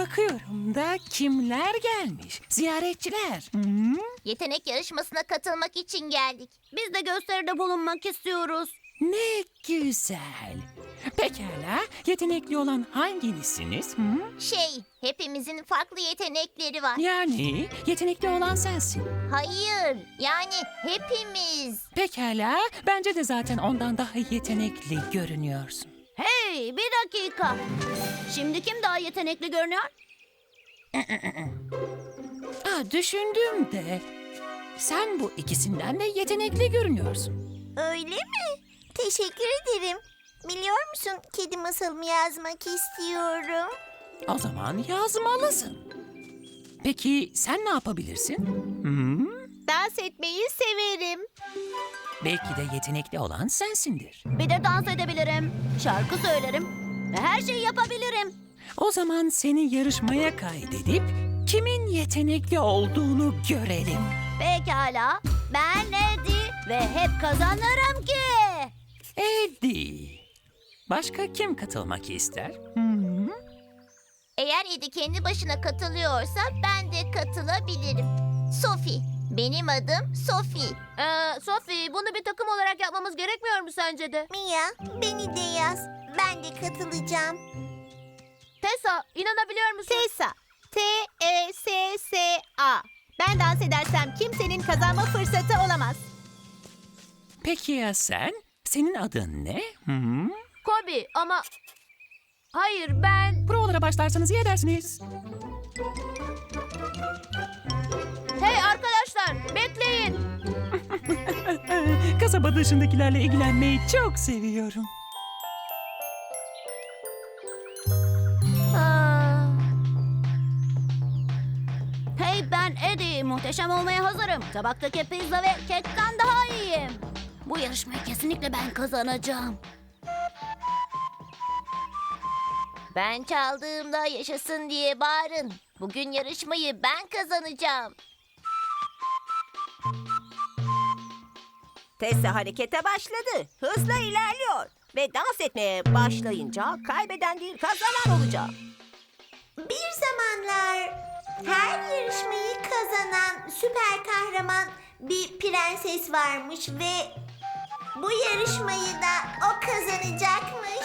Bakalım da kimler gelmiş? Ziyaretçiler. Hmm? Yetenek yarışmasına katılmak için geldik. Biz de gösteride bulunmak istiyoruz. Ne güzel. Pekala, yetenekli olan hanginizsiniz? Hmm? Şey, hepimizin farklı yetenekleri var. Yani yetenekli olan sensin. Hayır, yani hepimiz. Pekala, bence de zaten ondan daha yetenekli görünüyorsun. Hey bir dakika. Şimdi kim daha yetenekli görünüyor? Aa, düşündüğümde sen bu ikisinden de yetenekli görünüyorsun. Öyle mi? Teşekkür ederim. Biliyor musun, kedi masalımı yazmak istiyorum. O zaman yazmalısın. Peki sen ne yapabilirsin? Hmm? Dans etmeyi severim. Belki de yetenekli olan sensindir. Bir de dans edebilirim. Şarkı söylerim. Her şeyi yapabilirim. O zaman seni yarışmaya kaydedip kimin yetenekli olduğunu görelim. Pekala. Ben Eddie ve hep kazanırım ki. Eddie. Başka kim katılmak ister? Hmm? Eğer Edi kendi başına katılıyorsa ben de katılabilirim. Sophie. Benim adım Sophie. Ee, Sophie bunu bir takım olarak yapmamız gerekmiyor mu sence de? Mia, beni de yaz. Ben de katılacağım. Tessa inanabiliyor musun? Tessa. T-E-S-S-A. Ben dans edersem kimsenin kazanma fırsatı olamaz. Peki ya sen? Senin adın ne? Hmm? Kobe ama... Hayır ben... Provalara başlarsanız iyi edersiniz. Hey arkadaşlar bekleyin. Kasaba dışındakilerle ilgilenmeyi çok seviyorum. Hey ben Eddie. Muhteşem olmaya hazırım. Tabaktaki pizza ve kekten daha iyiyim. Bu yarışmayı kesinlikle ben kazanacağım. Ben çaldığımda yaşasın diye bağırın. Bugün yarışmayı ben kazanacağım. Tessa harekete başladı. Hızla ilerliyor. Ve dans etmeye başlayınca kaybeden değil kazanan olacak. Bir zamanlar her yarışmayı kazanan süper kahraman bir prenses varmış ve bu yarışmayı da o kazanacakmış.